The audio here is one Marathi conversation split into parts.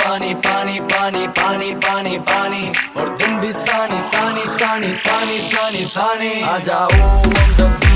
पानी पानी पानी पानी पानी पानी और तुम भी सानी सानी सानी सानी सानी सानी आ जाओ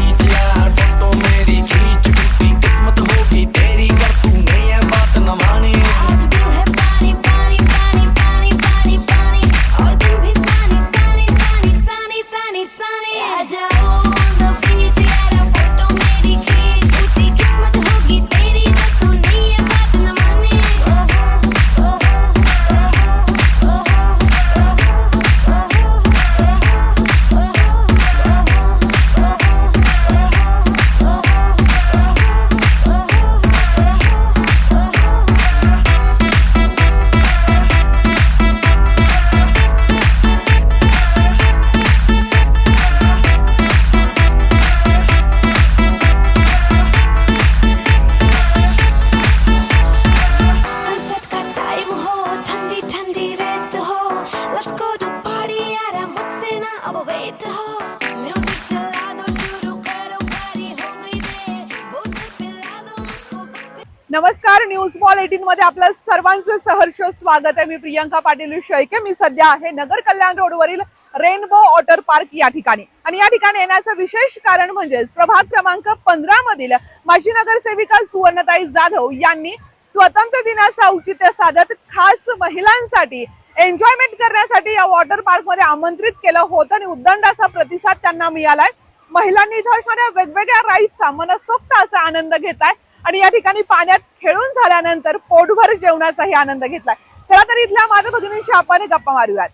न्यूज बॉल एटीन मध्ये आपलं सर्वांचं सहर्ष स्वागत आहे. मी प्रियंका पाटील शेळके. मी सध्या आहे नगर कल्याण रोडवरील रेनबो वॉटर पार्क या ठिकाणी. आणि या ठिकाणी येण्याचं विशेष कारण म्हणजेच प्रभाग क्रमांक पंधरा मधील माजी नगरसेविका सुवर्णताई जाधव यांनी स्वतंत्र दिनाचं औचित्य साधत खास महिलांसाठी एन्जॉयमेंट करण्यासाठी या वॉटर पार्कमध्ये आमंत्रित केलं होतं आणि उद्दंड असा प्रतिसाद त्यांना मिळालाय. महिलांनी इथं असणाऱ्या वेगवेगळ्या राईड्सचा मनसोक्त असा आनंद घेतलाय आणि या ठिकाणी पाण्यात खेळून झाल्यानंतर पोटभर जेवणाचाही आनंद घेतलाय. चला तर इथल्या माझ्या भगिनींशी आपण गप्पा मारूयात.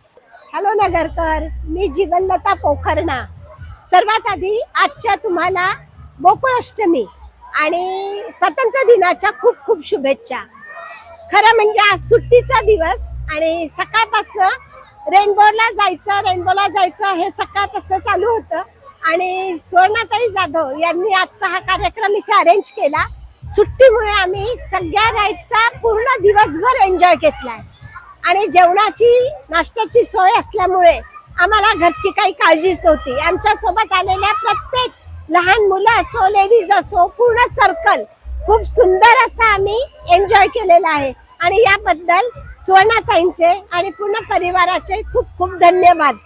हॅलो नगरकर मी जीवनलता पोखरणा. सर्वात आधी आजच्या तुम्हाला गोकुळाष्टमी आणि स्वतंत्र दिनाच्या खूप खूप शुभेच्छा. खरं म्हणजे आज सुट्टीचा दिवस आणि सकाळपासनं रेनबोला जायचं रेनबोला जायचं हे सकाळपासनं चालू होतं. आणि सुवर्णाताई जाधव यांनी आजचा हा कार्यक्रम इथे अरेंज केला. सुट्टीमुळे आम्ही सगळ्या राईड्सचा पूर्ण दिवसभर एन्जॉय घेतलाय. आणि जेवणाची नाश्त्याची सोय असल्यामुळे आम्हाला घरची काही काळजीच नव्हती. आमच्यासोबत आलेल्या प्रत्येक लहान मुलं असो लेडीज असो पूर्ण सर्कल खूप सुंदर असा आम्ही एन्जॉय केलेला आहे. आणि याबद्दल सुवर्णाताईंचे आणि पूर्ण परिवाराचे खूप खूप धन्यवाद.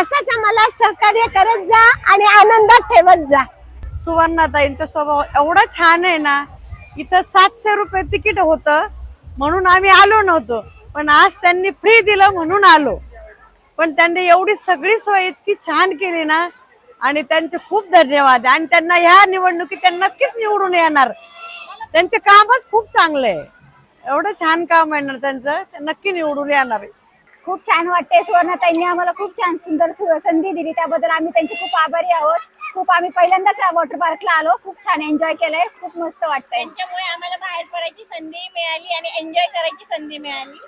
असंच आम्हाला सहकार्य करत जा आणि आनंदात ठेवत जा. सुवर्णाताईंचा स्वभाव एवढा छान आहे ना इथं सातशे रुपये तिकीट होतं म्हणून आम्ही आलो नव्हतो. पण आज त्यांनी फ्री दिलं म्हणून आलो. पण त्यांनी एवढी सगळी सोय इतकी छान केली ना आणि त्यांचे खूप धन्यवाद. आणि त्यांना ह्या निवडणुकीत त्यांना नक्कीच निवडून येणार. त्यांचे कामच खूप चांगलं आहे. एवढं छान काम आहे ना त्यांचं ते नक्की निवडून येणार आहे. खूप छान वाटते सुवर्णाताईंनी आम्हाला खूप छान सुंदर संधी दिली. त्याबद्दल आम्ही त्यांचे खूप आभारी आहोत. खूप आम्ही पहिल्यांदाच वॉटर पार्कला आलो. खूप छान एन्जॉय केलंय. खूप मस्त वाटतंय. त्यांच्यामुळे आम्हाला बाहेर पडायची संधी मिळाली आणि एन्जॉय करायची संधी मिळाली.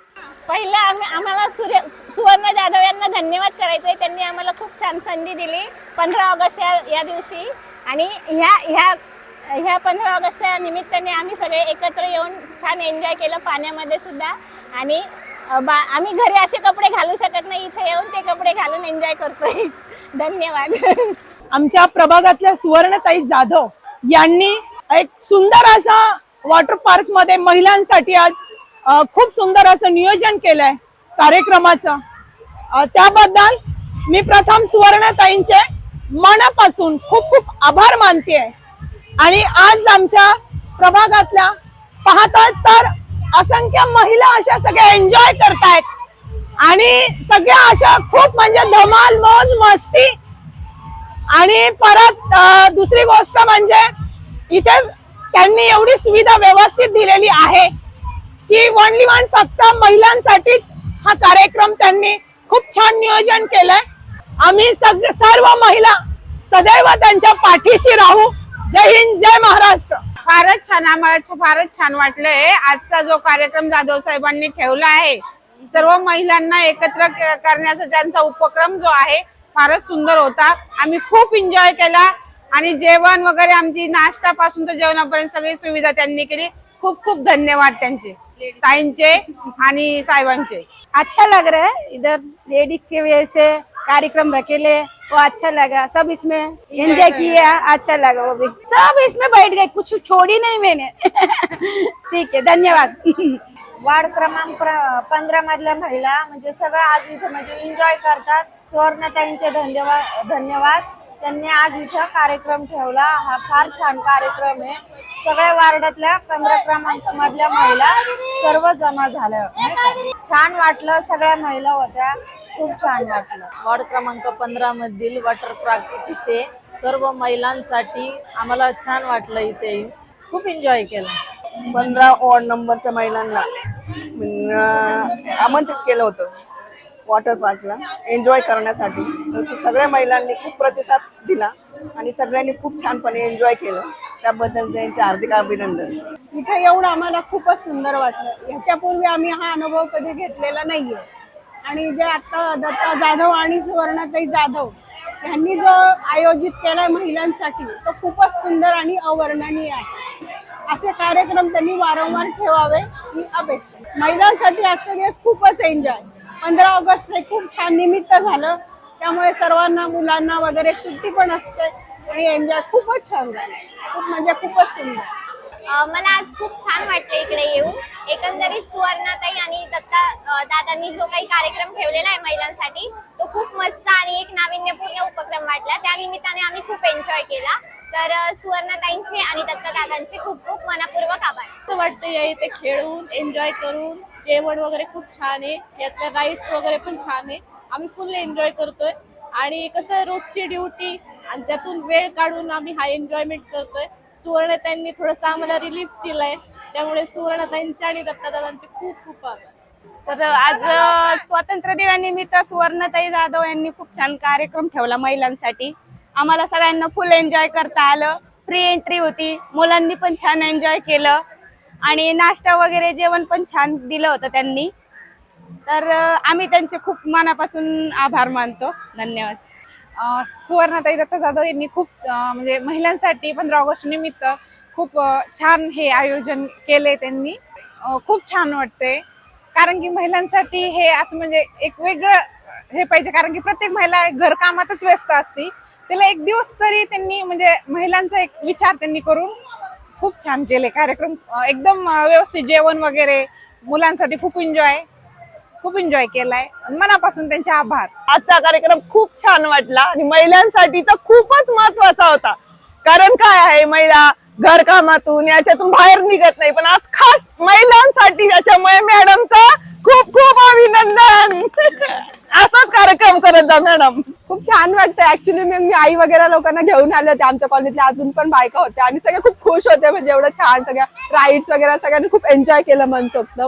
पहिलं आम्ही आम्हाला सूर्य सुवर्ण जाधव यांना धन्यवाद करायचे त्यांनी आम्हाला खूप छान संधी दिली. पंधरा ऑगस्ट या या दिवशी. आणि ह्या ह्या ह्या पंधरा ऑगस्टच्या निमित्ताने आम्ही सगळे एकत्र येऊन छान एन्जॉय केलं पाण्यामध्ये सुद्धा. आणि बा आम्ही घरी असे कपडे घालू शकत नाही. इथे येऊन ते कपडे घालून एन्जॉय करतोय. धन्यवाद. आमच्या प्रभागातल्या सुवर्णताई जाधव यांनी एक सुंदर असा वॉटर पार्कमध्ये महिलांसाठी आज खूप सुंदर असं नियोजन केलंय कार्यक्रमाचं. त्याबद्दल मी प्रथम सुवर्णताईंचे मनापासून खूप खूप आभार मानते आणि आज आमच्या प्रभागातल्या पाहतात तर असंख्य महिला अशा सगळ्या एन्जॉय करतायत. आणि सगळ्या अशा खूप म्हणजे धमाल मौज मस्ती आणि परत दुसरी गोष्ट म्हणजे इथे त्यांनी एवढी सुविधा व्यवस्थित दिलेली आहे की ओनली वन फक्त महिलांसाठीच हा कार्यक्रम त्यांनी खूप छान नियोजन केलंय. आम्ही सग सर्व महिला सदैव त्यांच्या पाठीशी राहू. जय हिंद जय महाराष्ट्र. फारच छान आम्हाला फारच छान वाटलंय. आजचा जो कार्यक्रम जाधव साहेबांनी ठेवला आहे सर्व महिलांना एकत्र करण्याचा त्यांचा उपक्रम जो आहे फारच सुंदर होता. आम्ही खूप एन्जॉय केला. आणि जेवण वगैरे आमची नाश्त्यापासून तर जेवणापर्यंत सगळी सुविधा त्यांनी केली. खूप खूप धन्यवाद त्यांचे. ताईंचे आणि साहेबांचे. अच्छा लग रहा है? इधर लेडीज की वजह से कार्यक्रम रखेले. वो अच्छा लगा। सब इसमें एंजॉय किया। अच्छा लगा वो भी। सब इसमें बैठ गए। कुछ छोड़ी नहीं मैंने। ठीक है धन्यवाद। वार्ड क्रमांक पंधरा मधल्या महिला म्हणजे सगळं आज इथं म्हणजे एन्जॉय करतात. सुवर्णताईंचे धन्यवाद धन्यवाद. त्यांनी आज इथं कार्यक्रम ठेवला. हा फार छान कार्यक्रम आहे. सगळ्या वार्डातल्या पंधरा क्रमांक मधल्या महिला सर्व जमा झाल्या? छान वाटलं सगळ्या महिला होत्या. खूप छान वाटलं. वॉर्ड क्रमांक पंधरा मधील वॉटर पार्क इथे सर्व महिलांसाठी आम्हाला छान वाटलं इथे. खूप एन्जॉय केलं. पंधरा वॉर्ड नंबरच्या महिलांना. आमंत्रित केलं होतं वॉटर पार्कला एन्जॉय करण्यासाठी. सगळ्या महिलांनी खूप प्रतिसाद दिला आणि सगळ्यांनी खूप छानपणे एन्जॉय केलं. त्याबद्दल त्यांचे हार्दिक अभिनंदन. इथे येऊन आम्हाला खूपच सुंदर वाटलं. ह्याच्यापूर्वी आम्ही हा अनुभव कधी घेतलेला नाहीये. आणि जे आता दत्ता जाधव आणि सुवर्णाताई जाधव यांनी जो आयोजित केलाय महिलांसाठी तो खूपच सुंदर आणि अवर्णनीय आहे. असे कार्यक्रम त्यांनी वारंवार ठेवावे ही अपेक्षा. महिलांसाठी आजचा दिवस खूपच एन्जॉय पंधरा ऑगस्ट हे खूप छान निमित्त झालं. त्यामुळे सर्वांना मुलांना वगैरे सुट्टी पण असते आणि एन्जॉय खूपच छान झालं. खूप म्हणजे खूपच सुंदर. मला आज खूप छान वाटलं इकडे येऊन. एकंदरीत सुवर्णाताई आणि दत्ता दादांनी जो काही कार्यक्रम ठेवलेला आहे महिलांसाठी तो खूप मस्त आणि एक नाविन्यपूर्ण उपक्रम वाटला. त्या निमित्ताने आम्ही खूप एन्जॉय केला. तर सुवर्णाताईंचे आणि दत्ता दादांचे खूप खूप मनपूर्वक आभार. असं वाटतं या इथे खेळून एन्जॉय करून जेवण वगैरे खूप छान आहे. यातल्या राईड्स वगैरे पण छान आहे. आम्ही फुल एन्जॉय करतोय. आणि कसं रोजची ड्युटी आणि त्यातून वेळ काढून आम्ही हा एन्जॉयमेंट करतोय. सुवर्णताईंनी थोडंसं आम्हाला रिलीफ दिलंय. त्यामुळे सुवर्णताईंचे आणि दत्तादादांचे खूप खूप आभार. तर आज स्वातंत्र्य दिनानिमित्त सुवर्णताई जाधव यांनी खूप छान कार्यक्रम ठेवला महिलांसाठी. आम्हाला सगळ्यांना फुल एन्जॉय करता आलं. फ्री एंट्री होती. मुलांनी पण छान एन्जॉय केलं. आणि नाश्ता वगैरे जेवण पण छान दिलं होतं त्यांनी. तर आम्ही त्यांचे खूप मनापासून आभार मानतो. धन्यवाद. अ, सुवर्णाताई दत्ता जाधव यांनी खूप म्हणजे महिलांसाठी पंधरा ऑगस्ट निमित्त खूप छान हे आयोजन केले त्यांनी. खूप छान वाटते कारण की महिलांसाठी हे असं म्हणजे एक वेगळं हे पाहिजे. कारण की प्रत्येक महिला घरकामातच व्यस्त असते. त्याला एक दिवस तरी त्यांनी म्हणजे महिलांचा एक विचार त्यांनी करून खूप छान केले. कार्यक्रम एकदम व्यवस्थित जेवण वगैरे मुलांसाठी खूप एन्जॉय खूप एन्जॉय केलाय. मनापासून त्यांचे आभार. आजचा कार्यक्रम खूप छान वाटला आणि महिलांसाठी तर खूपच महत्त्वाचा होता. कारण काय आहे महिला घरकामातून याच्यातून बाहेर निघत नाही पण आज खास महिलांसाठी याच्यामुळे मॅडमचं खूप खूप अभिनंदन. असाच कार्यक्रम करत जा मॅडम छान वाटतं ऍक्च्युली मग मी आई वगैरे लोकांना घेऊन आले होते आमच्या कॉलनीतल्या अजून पण बायका होत्या. आणि सगळे खूप खुश होते. म्हणजे एवढं छान सगळ्या राईड्स वगैरे सगळ्यांनी खूप एन्जॉय केलं मनसोक्त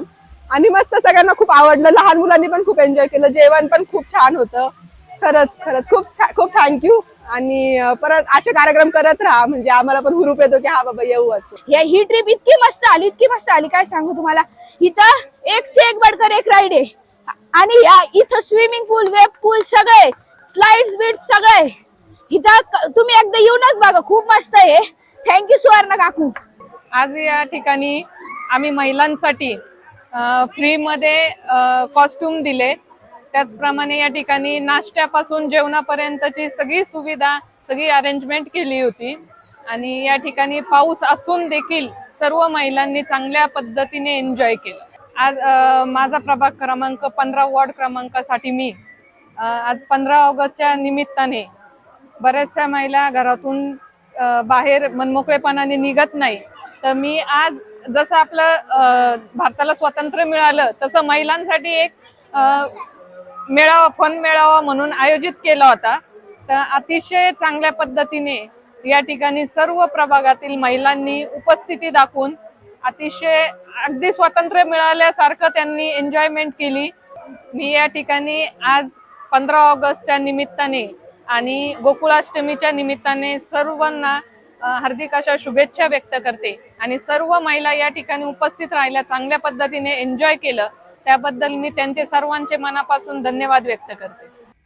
आणि मस्त सगळ्यांना खूप आवडलं. लहान मुलांनी पण खूप एन्जॉय केलं. जेवण पण खूप छान होतं. खरंच खरंच. खूप खूप थँक्यू आणि परत असे कार्यक्रम करत राहा. म्हणजे आम्हाला पण हुरूप येतो की हा बाबा येऊ असं. या ही ट्रिप इतकी मस्त आली इतकी मस्त आली. काय सांगू तुम्हाला? इथं एक से एक बडकर एक राईड आहे. आणि या इथं स्विमिंग पूल वेब पूल सगळे स्लाइड्स बीड सगळे. इथं तुम्ही एकदा येऊनच बघा खूप मस्त आहे. थँक्यू सुवर्ण काकू. आज या ठिकाणी आम्ही महिलांसाठी फ्रीमध्ये कॉस्ट्युम दिले. त्याचप्रमाणे या ठिकाणी नाश्त्यापासून जेवणापर्यंतची सगळी सुविधा सगळी अरेंजमेंट केली होती. आणि या ठिकाणी पाऊस असून देखील सर्व महिलांनी चांगल्या पद्धतीने एन्जॉय केलं. आज माझा प्रभाग क्रमांक पंधरा वॉर्ड क्रमांकासाठी मी आज पंधरा ऑगस्टच्या निमित्ताने बऱ्याचशा महिला घरातून बाहेर मनमोकळेपणाने निघत नाही. तर मी आज जसं आपलं भारताला स्वातंत्र्य मिळालं तसं महिलांसाठी एक मेळावा फन मेळावा म्हणून आयोजित केला होता. तर अतिशय चांगल्या पद्धतीने या ठिकाणी सर्व प्रभागातील महिलांनी उपस्थिती दाखवून अतिशय अगदी स्वातंत्र्य मिळाल्यासारखं त्यांनी एन्जॉयमेंट केली. मी या ठिकाणी आज पंधरा ऑगस्टच्या निमित्ताने आणि गोकुळाष्टमीच्या निमित्ताने सर्वांना हार्दिक अशा शुभेच्छा व्यक्त करते आणि सर्व महिला या ठिकाणी उपस्थित राहिल्या चांगल्या पद्धतीने एन्जॉय केलं. त्याबद्दल मी त्यांचे सर्वांचे मनापासून धन्यवाद व्यक्त करते.